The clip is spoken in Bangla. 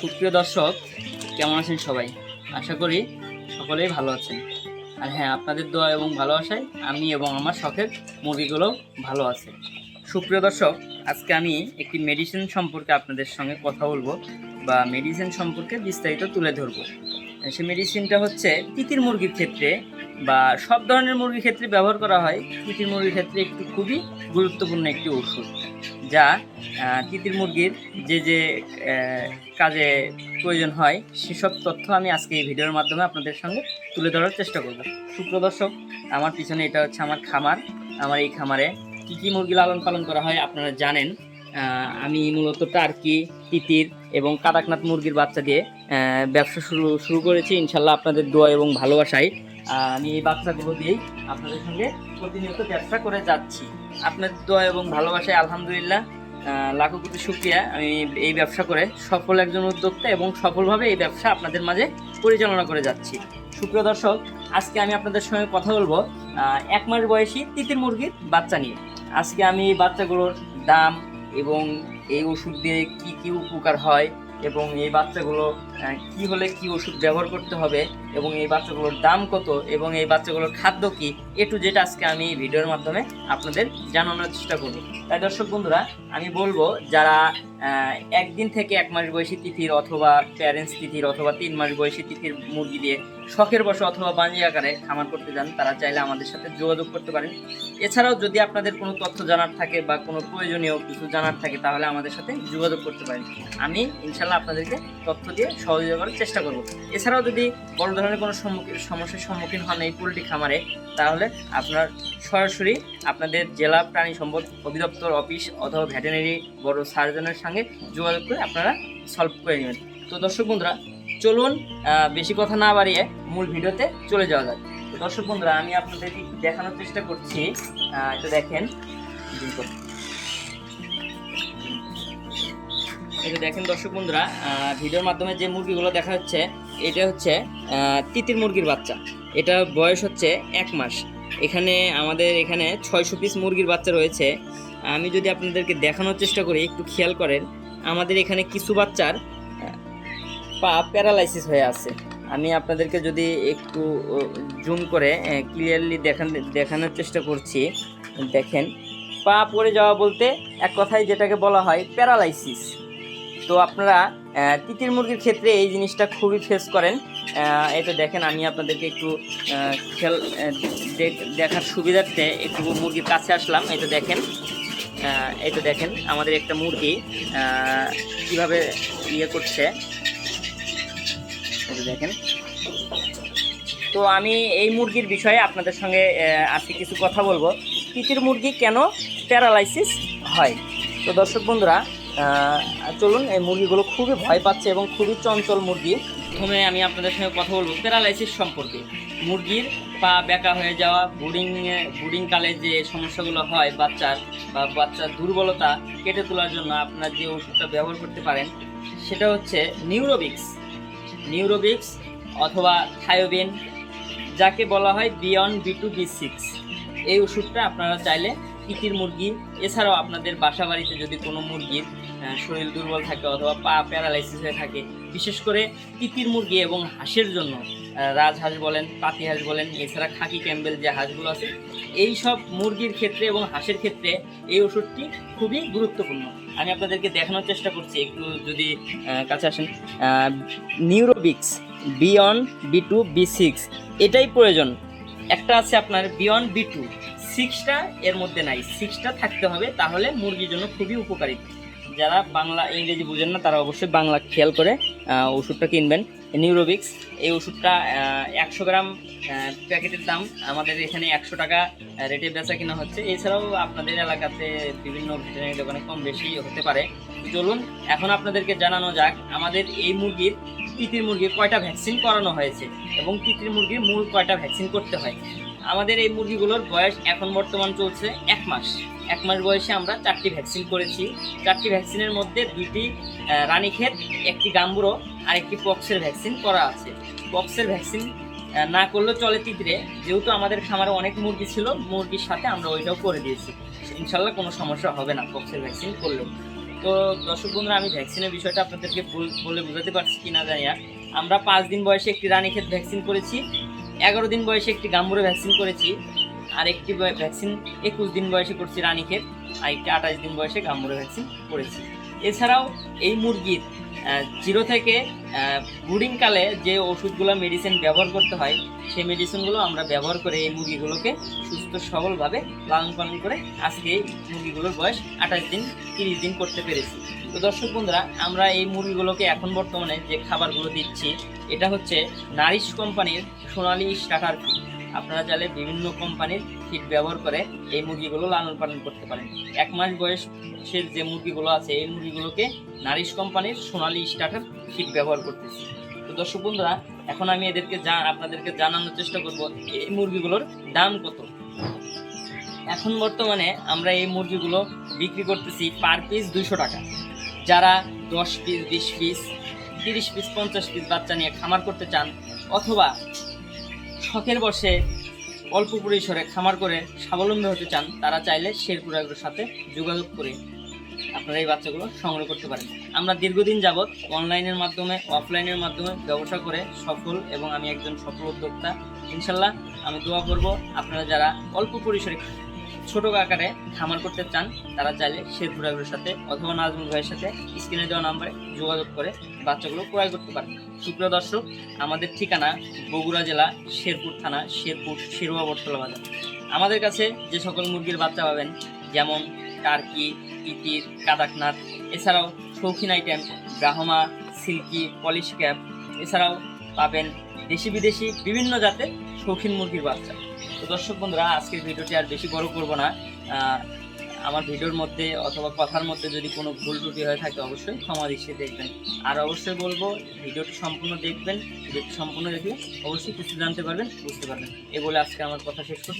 সুপ্রিয় দর্শক, কেমন আছেন সবাই? আশা করি সকলেই ভালো আছেন। আর হ্যাঁ আপনাদের দোয়া এবং ভালোবাসায় আমি এবং আমার শখের মুরগিগুলো ভালো আছে। সুপ্রিয় দর্শক, আজকে আমি একটি মেডিসিন সম্পর্কে আপনাদের সঙ্গে কথা বলব বা মেডিসিন সম্পর্কে বিস্তারিত তুলে ধরবো। সে মেডিসিনটা হচ্ছে তিতির মুরগির ক্ষেত্রে বা সব ধরনের মুরগির ক্ষেত্রে ব্যবহার করা হয়। তিতির মুরগির ক্ষেত্রে একটু খুবই গুরুত্বপূর্ণ একটি ওষুধ যা তিতির মুরগির যে যে কাজে প্রয়োজন হয়, সেসব তথ্য আমি আজকে এই ভিডিওর মাধ্যমে আপনাদের সঙ্গে তুলে ধরার চেষ্টা করব। সুপ্রদর্শক আমার পিছনে এটা হচ্ছে আমার খামার। আমার এই খামারে কী কী মুরগি লালন পালন করা হয় আপনারা জানেন। আমি মূলত টার্কি, তিতির এবং কাদাকনাথ মুরগির বাচ্চা দিয়ে ব্যবসা শুরু শুরু করেছি। ইনশাল্লাহ আপনাদের দোয়া এবং ভালোবাসায় আমি এই বাচ্চাগুলো দিয়েই আপনাদের সঙ্গে প্রতিনিয়ত ব্যবসা করে যাচ্ছি। আপনাদের দোয়া এবং ভালোবাসায় আলহামদুলিল্লাহ। লাখো কোটি শুক্রিয়া। আমি এই ব্যবসা করে সফল একজন উদ্যোক্তা এবং সফলভাবে এই ব্যবসা আপনাদের মাঝে পরিচালনা করে যাচ্ছি। সুপ্রিয় দর্শক, আজকে আমি আপনাদের সঙ্গে কথা বলব এক মাস বয়সী তিতির মুরগির বাচ্চা নিয়ে। আজকে আমি এই বাচ্চাগুলোর দাম এবং এই ওষুধ দিয়ে কী কী উপকার হয় এবং এই বাচ্চাগুলো কি হলে কি ওষুধ ব্যবহার করতে হবে এবং এই বাচ্চাগুলোর দাম কত এবং এই বাচ্চাগুলোর খাদ্য কি? এ টু জেড আজকে আমি এই ভিডিওর মাধ্যমে আপনাদের জানানোর চেষ্টা করব। তাই দর্শক বন্ধুরা, আমি বলব যারা একদিন থেকে এক মাস বয়সী তিথির অথবা প্যারেন্টস তিথির অথবা তিন মাস বয়সী তিথির মুরগি দিয়ে শখের বসে অথবা বাঞ্জি আকারে খামার করতে যান, তারা চাইলে আমাদের সাথে যোগাযোগ করতে পারেন। এছাড়াও যদি আপনাদের কোনো তথ্য জানার থাকে বা কোনো প্রয়োজনীয় কিছু জানার থাকে, তাহলে আমাদের সাথে যোগাযোগ করতে পারেন। আমি ইনশাল্লাহ আপনাদেরকে তথ্য দিয়ে সহযোগিতা করার চেষ্টা করব। এছাড়াও যদি বড় ধরনের কোনো সমস্যার সম্মুখীন হন এই পোলট্রি খামারে, তাহলে আপনার সরাসরি আপনাদের জেলা প্রাণী সম্পদ অধিদপ্তর, অফিস অথবা ভেটেনারি বড় সার্জনের সঙ্গে যোগাযোগ করে আপনারা সলভ করে নেবেন। তো দর্শক বন্ধুরা, চলুন বেশি কথা না বাড়িয়ে মূল ভিডিওতে চলে যাওয়া যাক। দর্শক বন্ধুরা, আমি আপনাদের দেখানোর চেষ্টা করছি। এটা দেখেন। যে দেখেন দর্শক বন্ধুরা ভিডিওর মাধ্যমে যে মুরগিগুলো দেখা যাচ্ছে এটা হচ্ছে তিতির মুরগির বাচ্চা। এটা বয়স হচ্ছে এক মাস। এখানে আমাদের এখানে ছয়শো পিস মুরগির বাচ্চা রয়েছে। আমি যদি আপনাদেরকে দেখানোর চেষ্টা করি, একটু খেয়াল করেন, আমাদের এখানে কিছু বাচ্চার পা প্যারালাইসিস হয়ে আছে। আমি আপনাদেরকে যদি একটু জুম করে ক্লিয়ারলি দেখান, দেখানোর চেষ্টা করছি। দেখেন, পা পড়ে যাওয়া বলতে এক কথায় যেটাকে বলা হয় প্যারালাইসিস। তো আপনারা তিতির মুরগির ক্ষেত্রে এই জিনিসটা খুবই ফেস করেন। এটা দেখেন আমি আপনাদেরকে একটু দেখ- দেখার সুবিধার্থে একটু মুরগির কাছে আসলাম। এটা দেখেন আহ, এটা দেখেন আমাদের একটা মুরগি কীভাবে ইয়ে করছে। দেখেন। তো আমি এই মুরগির বিষয়ে আপনাদের সঙ্গে আজকে কিছু কথা বলব। তিতির মুরগি কেন প্যারালাইসিস হয়? তো দর্শক বন্ধুরা চলুন, এই মুরগিগুলো খুবই ভয় পাচ্ছে এবং খুবই চঞ্চল মুরগি। প্রথমে আমি আপনাদের সঙ্গে কথা বলব প্যারালাইসিস সম্পর্কে। মুরগির পা বেঁকা হয়ে যাওয়া বুডিং বুডিং কালে যে সমস্যাগুলো হয় বাচ্চার বা বাচ্চার দুর্বলতা কেটে তোলার জন্য আপনার যে ওষুধটা ব্যবহার করতে পারেন, সেটা হচ্ছে নিউরোবিক্স নিউরোবিক্স অথবা থায়োবিন যাকে বলা হয় B one B two B six এই ওষুধটা আপনারা চাইলে তিতির মুরগি, এছাড়াও আপনাদের বাসা বাড়িতে যদি কোনো মুরগির শরীর দুর্বল থাকে অথবা পা প্যারালাইসিস হয়ে থাকে। বিশেষ করে তিতির মুরগি এবং হাঁসের জন্য রাজহাঁস বলেন পাতি হাঁস বলেন, এছাড়া খাকি, ক্যাম্বেল যে হাঁসগুলো আছে এই সব মুরগির ক্ষেত্রে এবং হাঁসের ক্ষেত্রে এই ওষুধটি খুবই গুরুত্বপূর্ণ। আমি আপনাদেরকে দেখানোর চেষ্টা করছি, একটু যদি কাছে আসেন। Neurobex B one B two B six এটাই প্রয়োজন। একটা আছে আপনার বিয়ন বি টু সিক্সটা এর মধ্যে নাই সিক্সটা থাকতে হবে, তাহলে মুরগির জন্য খুবই উপকারী। যারা বাংলা, ইংরেজি বুঝেন না, তারা অবশ্যই বাংলা খেয়াল করে ওষুধটা কিনবেন। নিউরোবিক্স এই ওষুধটা একশো গ্রাম প্যাকেটের দাম। আমাদের এখানে একশো টাকা রেটে বেচা কেনা হচ্ছে। এছাড়াও আপনাদের এলাকাতে বিভিন্ন ভেটেরিনারি দোকানে কম বেশি হতে পারে। চলুন, এখন আপনাদেরকে জানানো যাক, আমাদের এই মুরগির, তিতির মুরগির কয়টা ভ্যাকসিন করানো হয়েছে এবং তিতির মুরগির মূল কয়টা ভ্যাকসিন করতে হয়। আমাদের এই মুরগিগুলোর বয়স এখন বর্তমান চলছে এক মাস। এক মাস বয়সে আমরা চারটি ভ্যাকসিন করেছি। চারটি ভ্যাকসিনের মধ্যে আহ, রানীক্ষেত একটি গাম্বুরো আর একটি পক্সের ভ্যাকসিন করা আছে। পক্সের ভ্যাকসিন না করলেও চলে তিতরে। যেহেতু আমাদের খামারে অনেক মুরগি ছিল মুরগির সাথে আমরা ওইটাও করে দিয়েছি। ইনশাল্লাহ কোনো সমস্যা হবে না পক্সের ভ্যাকসিন করলেও। তো দর্শক বন্ধুরা আমি ভ্যাকসিনের বিষয়টা আপনাদেরকে বলে বোঝাতে পারছি কিনা জানি না। আমরা পাঁচ দিন বয়সে একটি রানীক্ষেত ভ্যাকসিন করেছি। এগারো দিন বয়সে একটি গাম্বুরে ভ্যাকসিন করেছি, আর একটি ভ্যাকসিন একুশ দিন বয়সে করছি রানীক্ষেত, আর একটি আঠাশ দিন বয়সে গাম্বুরে ভ্যাকসিন করেছি। এছাড়াও এই মুরগির জিরো থেকে ব্রুডিং কালে যে ওষুধগুলো মেডিসিন ব্যবহার করতে হয়, সেই মেডিসিনগুলো আমরা ব্যবহার করে এই মুরগিগুলোকে সুস্থ, সবলভাবে লালন পালন করে আজকে এই মুরগিগুলোর বয়স আঠাশ দিন, তিরিশ দিন করতে পেরেছি। তো দর্শক বন্ধুরা, আমরা এই মুরগিগুলোকে এখন বর্তমানে যে খাবারগুলো দিচ্ছি, এটা হচ্ছে নারিশ কোম্পানির সোনালি স্টার্টার ফিড। আপনারা চাইলে বিভিন্ন কোম্পানির ফিড ব্যবহার করে এই মুরগিগুলো লালন পালন করতে পারেন। এক মাস বয়সের যে মুরগিগুলো আছে, এই মুরগিগুলোকে নারিশ কোম্পানির সোনালি স্টার্টার ফিড ব্যবহার করতেছি। তো দর্শক বন্ধুরা, এখন আমি এদেরকে আপনাদেরকে জানানোর চেষ্টা করব এই মুরগিগুলোর দাম কত। এখন বর্তমানে আমরা এই মুরগিগুলো বিক্রি করতেছি পার পিস দুইশো টাকা। যারা দশ পিস বিশ পিস তিরিশ পিস পঞ্চাশ পিস বাচ্চা নিয়ে খামার করতে চান, অথবা শখের বসে অল্প পরিসরে খামার করে স্বাবলম্বী হতে চান, তারা চাইলে শেরপুর আগ্রোর সাথে যোগাযোগ করে আপনারা এই বাচ্চাগুলো সংগ্রহ করতে পারেন। আমরা দীর্ঘদিন যাবৎ অনলাইনের মাধ্যমে অফলাইনের মাধ্যমে ব্যবসা করে সফল এবং আমি একজন সফল উদ্যোক্তা। ইনশাল্লাহ আমি দোয়া করব আপনারা যারা অল্প পরিসরে ছোট আকারে খামার করতে চান, তারা চাইলে শেরপুর আগ্রোর সাথে অথবা নাজমুল ভাইয়ের সাথে স্ক্রিনে দেওয়া নাম্বারে যোগাযোগ করে বাচ্চাগুলো ক্রয় করতে পারেন। সুপ্রিয় দর্শক, আমাদের ঠিকানা বগুড়া জেলা, শেরপুর থানা, শেরপুর শেরুয়া বটতলা বাজার। আমাদের কাছে যে সকল মুরগির বাচ্চা পাবেন, যেমন টার্কি, তিতির, কাদাকনাথ, এছাড়াও শৌখিন item, Brahma, silkie, Polish cap, এছাড়াও পাবেন দেশি বিদেশি বিভিন্ন জাতের শৌখিন মুরগির বাচ্চা। তো দর্শক বন্ধুরা, আজকের ভিডিওটি আর বেশি বড় করব না। আমার ভিডিওর মধ্যে অথবা কথার মধ্যে যদি কোনো ভুল ত্রুটি হয়ে থাকে, অবশ্যই ক্ষমা দৃষ্টি দেখবেন। আর অবশ্যই বলব, ভিডিওটি সম্পূর্ণ দেখবেন, ভিডিওটি সম্পূর্ণ দেখলে অবশ্যই কিছু জানতে পারবেন, বুঝতে পারবেন। এ বলে আজকে আমার কথা শেষ করছি।